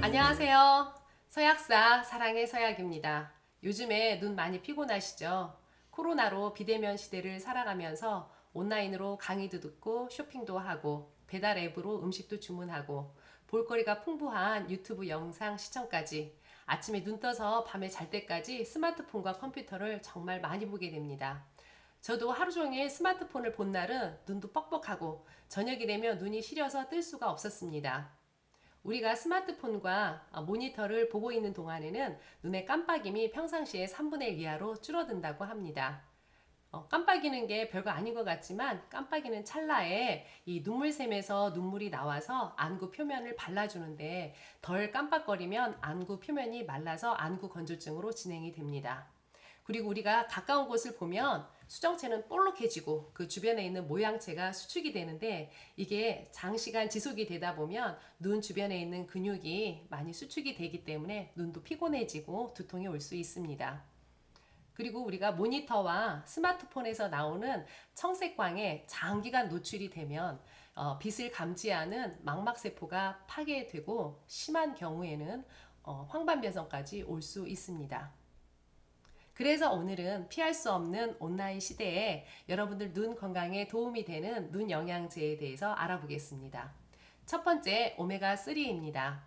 안녕하세요. 서약사 사랑의 서약입니다. 요즘에 눈 많이 피곤하시죠? 코로나로 비대면 시대를 살아가면서 온라인으로 강의도 듣고 쇼핑도 하고 배달 앱으로 음식도 주문하고 볼거리가 풍부한 유튜브 영상 시청까지 아침에 눈 떠서 밤에 잘 때까지 스마트폰과 컴퓨터를 정말 많이 보게 됩니다. 저도 하루 종일 스마트폰을 본 날은 눈도 뻑뻑하고 저녁이 되면 눈이 시려서 뜰 수가 없었습니다. 우리가 스마트폰과 어, 모니터를 보고 있는 동안에는 눈의 깜빡임이 평상시의 3분의 1 이하로 줄어든다고 합니다. 어, 깜빡이는 게 별거 아닌 것 같지만 깜빡이는 찰나에 이 눈물샘에서 눈물이 나와서 안구 표면을 발라주는데 덜 깜빡거리면 안구 표면이 말라서 안구 건조증으로 진행이 됩니다. 그리고 우리가 가까운 곳을 보면 수정체는 볼록해지고 그 주변에 있는 모양체가 수축이 되는데 이게 장시간 지속이 되다 보면 눈 주변에 있는 근육이 많이 수축이 되기 때문에 눈도 피곤해지고 두통이 올 수 있습니다. 그리고 우리가 모니터와 스마트폰에서 나오는 청색광에 장기간 노출이 되면 어, 빛을 감지하는 망막세포가 파괴되고 심한 경우에는 어, 황반변성까지 올 수 있습니다. 그래서 오늘은 피할 수 없는 온라인 시대에 여러분들 눈 건강에 도움이 되는 눈 영양제에 대해서 알아보겠습니다. 첫 번째 오메가3입니다.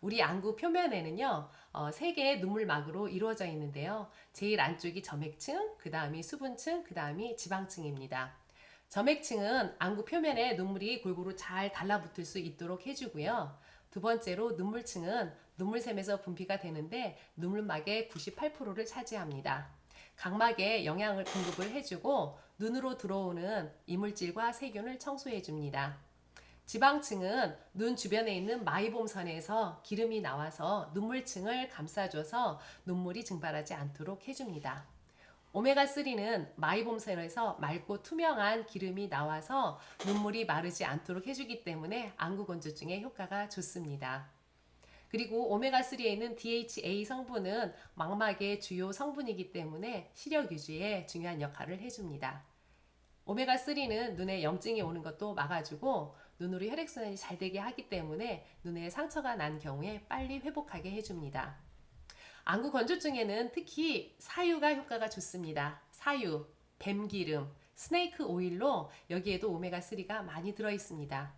우리 안구 표면에는요, 어, 세 개의 눈물막으로 이루어져 있는데요. 제일 안쪽이 점액층, 그 다음이 수분층, 그 다음이 지방층입니다. 점액층은 안구 표면에 눈물이 골고루 잘 달라붙을 수 있도록 해주고요. 두 번째로 눈물층은 눈물샘에서 분비가 되는데 눈물막의 98%를 차지합니다. 각막에 영양을 공급을 해주고 눈으로 들어오는 이물질과 세균을 청소해 줍니다. 지방층은 눈 주변에 있는 마이봄선에서 기름이 나와서 눈물층을 감싸줘서 눈물이 증발하지 않도록 해줍니다. 오메가3는 마이봄선에서 맑고 투명한 기름이 나와서 눈물이 마르지 않도록 해주기 때문에 안구 건조증에 효과가 좋습니다. 그리고 오메가3에 있는 DHA 성분은 망막의 주요 성분이기 때문에 시력 유지에 중요한 역할을 해줍니다. 오메가3는 눈에 염증이 오는 것도 막아주고 눈으로 혈액순환이 잘 되게 하기 때문에 눈에 상처가 난 경우에 빨리 회복하게 해줍니다. 안구 건조증에는 특히 사유가 효과가 좋습니다. 사유, 뱀기름, 스네이크 오일로 여기에도 오메가3가 많이 들어 있습니다.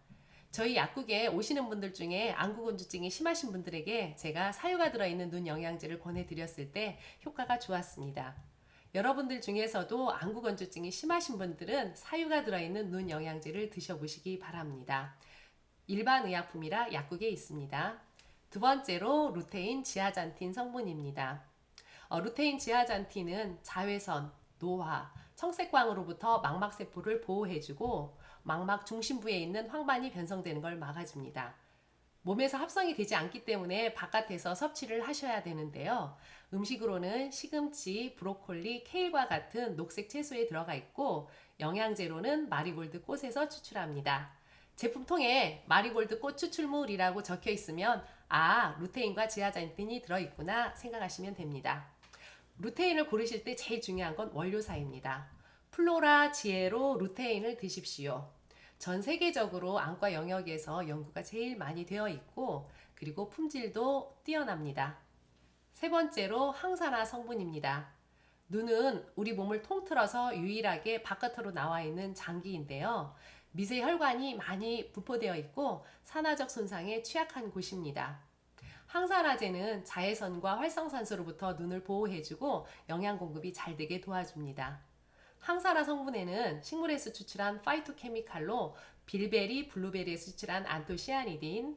저희 약국에 오시는 분들 중에 안구 건조증이 심하신 분들에게 제가 사유가 들어있는 눈 영양제를 권해드렸을 때 효과가 좋았습니다. 여러분들 중에서도 안구 건조증이 심하신 분들은 사유가 들어있는 눈 영양제를 드셔보시기 바랍니다. 일반 의약품이라 약국에 있습니다. 두 번째로 루테인 지아잔틴 성분입니다. 어, 루테인 지아잔틴은 자외선, 노화, 청색광으로부터 망막세포를 보호해주고 망막 중심부에 있는 황반이 변성되는 걸 막아줍니다. 몸에서 합성이 되지 않기 때문에 바깥에서 섭취를 하셔야 되는데요. 음식으로는 시금치, 브로콜리, 케일과 같은 녹색 채소에 들어가 있고 영양제로는 마리골드 꽃에서 추출합니다. 제품통에 마리골드 꽃 추출물이라고 적혀 있으면 아, 루테인과 지아잔틴이 들어 있구나 생각하시면 됩니다. 루테인을 고르실 때 제일 중요한 건 원료사입니다. 플로라 지에로 루테인을 드십시오. 전 세계적으로 안과 영역에서 연구가 제일 많이 되어 있고 그리고 품질도 뛰어납니다. 세 번째로 항산화 성분입니다. 눈은 우리 몸을 통틀어서 유일하게 바깥으로 나와 있는 장기인데요. 미세 혈관이 많이 분포되어 있고 산화적 손상에 취약한 곳입니다. 항산화제는 자외선과 활성산소로부터 눈을 보호해주고 영양 공급이 잘 되게 도와줍니다. 항산화 성분에는 식물에서 추출한 파이토케미칼로 빌베리, 블루베리에서 추출한 안토시아니딘,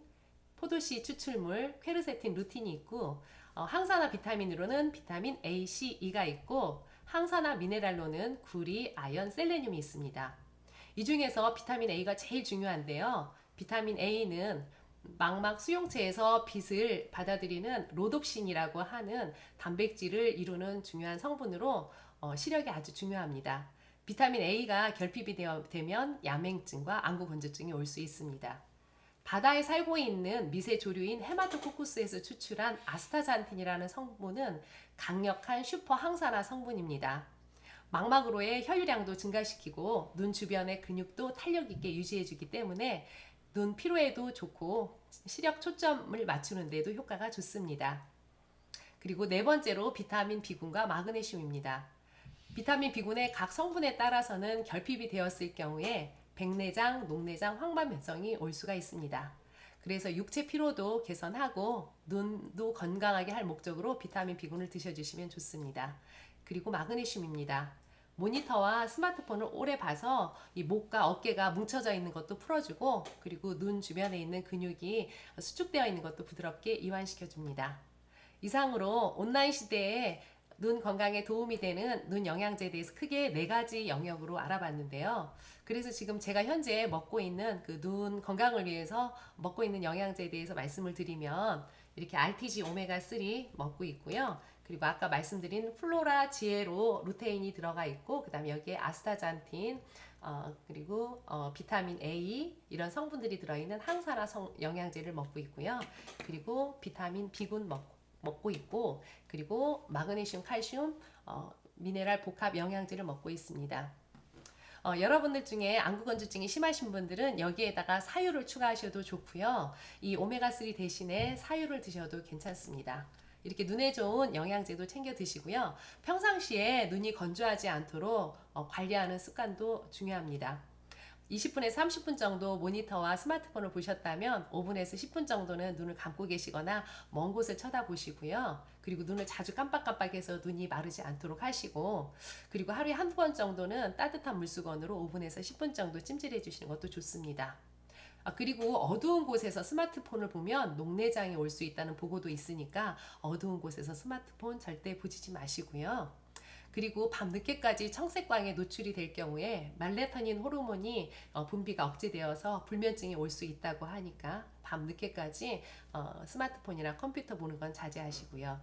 포도씨 추출물, 퀘르세틴 루틴이 있고 어, 항산화 비타민으로는 비타민 A, C, E가 있고 항산화 미네랄로는 구리, 아연, 셀레늄이 있습니다. 이 중에서 비타민 A가 제일 중요한데요. 비타민 A는 망막 수용체에서 빛을 받아들이는 로놉신이라고 하는 단백질을 이루는 중요한 성분으로 어, 시력이 아주 중요합니다. 비타민 A가 결핍이 되어, 되면 야맹증과 안구 건조증이 올 수 있습니다. 바다에 살고 있는 미세 조류인 헤마토코쿠스에서 추출한 아스타잔틴이라는 성분은 강력한 슈퍼 항산화 성분입니다. 망막으로의 혈류량도 증가시키고 눈 주변의 근육도 탄력 있게 유지해 주기 때문에 눈 피로에도 좋고 시력 초점을 맞추는 데도 효과가 좋습니다. 그리고 네 번째로 비타민 B군과 마그네슘입니다. 비타민 B군의 각 성분에 따라서는 결핍이 되었을 경우에 백내장, 녹내장, 황반 변성이 올 수가 있습니다. 그래서 육체 피로도 개선하고 눈도 건강하게 할 목적으로 비타민 B군을 드셔주시면 좋습니다. 그리고 마그네슘입니다. 모니터와 스마트폰을 오래 봐서 이 목과 어깨가 뭉쳐져 있는 것도 풀어주고 그리고 눈 주변에 있는 근육이 수축되어 있는 것도 부드럽게 이완시켜 줍니다. 이상으로 온라인 시대에 눈 건강에 도움이 되는 눈 영양제에 대해서 크게 네 가지 영역으로 알아봤는데요. 그래서 지금 제가 현재 먹고 있는 그 눈 건강을 위해서 먹고 있는 영양제에 대해서 말씀을 드리면 이렇게 RTG 오메가 3 먹고 있고요. 그리고 아까 말씀드린 플로라 지에로 루테인이 들어가 있고 그다음에 여기에 아스타잔틴 어, 그리고 어, 비타민 A 이런 성분들이 들어있는 항산화 성, 영양제를 먹고 있고요. 그리고 비타민 B군 먹, 먹고 있고 그리고 마그네슘, 칼슘, 어, 미네랄 복합 영양제를 먹고 있습니다. 어, 여러분들 중에 안구건조증이 심하신 분들은 여기에다가 사유를 추가하셔도 좋고요. 이 오메가3 대신에 사유를 드셔도 괜찮습니다. 이렇게 눈에 좋은 영양제도 챙겨 드시고요. 평상시에 눈이 건조하지 않도록 어, 관리하는 습관도 중요합니다. 20분에서 30분 정도 모니터와 스마트폰을 보셨다면 5분에서 10분 정도는 눈을 감고 계시거나 먼 곳을 쳐다보시고요. 그리고 눈을 자주 깜빡깜빡해서 눈이 마르지 않도록 하시고 그리고 하루에 한두 번 정도는 따뜻한 물수건으로 5분에서 10분 정도 찜질해 주시는 것도 좋습니다. 아, 그리고 어두운 곳에서 스마트폰을 보면 녹내장이 올 수 있다는 보고도 있으니까 어두운 곳에서 스마트폰 절대 보시지 마시고요. 그리고 밤 늦게까지 청색광에 노출이 될 경우에 말레토닌 호르몬이 어, 분비가 억제되어서 불면증이 올 수 있다고 하니까 밤 늦게까지 어, 스마트폰이나 컴퓨터 보는 건 자제하시고요.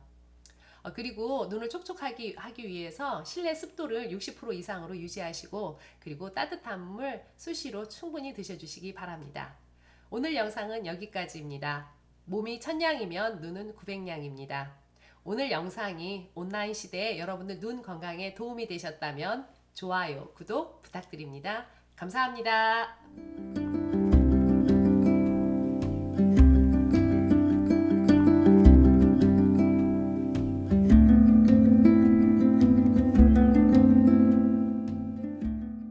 어, 그리고 눈을 촉촉하게 하기 위해서 실내 습도를 60% 이상으로 유지하시고 그리고 따뜻한 물 수시로 충분히 드셔주시기 바랍니다. 오늘 영상은 여기까지입니다. 몸이 천냥이면 눈은 900냥입니다. 오늘 영상이 온라인 시대에 여러분들 눈 건강에 도움이 되셨다면 좋아요, 구독 부탁드립니다. 감사합니다.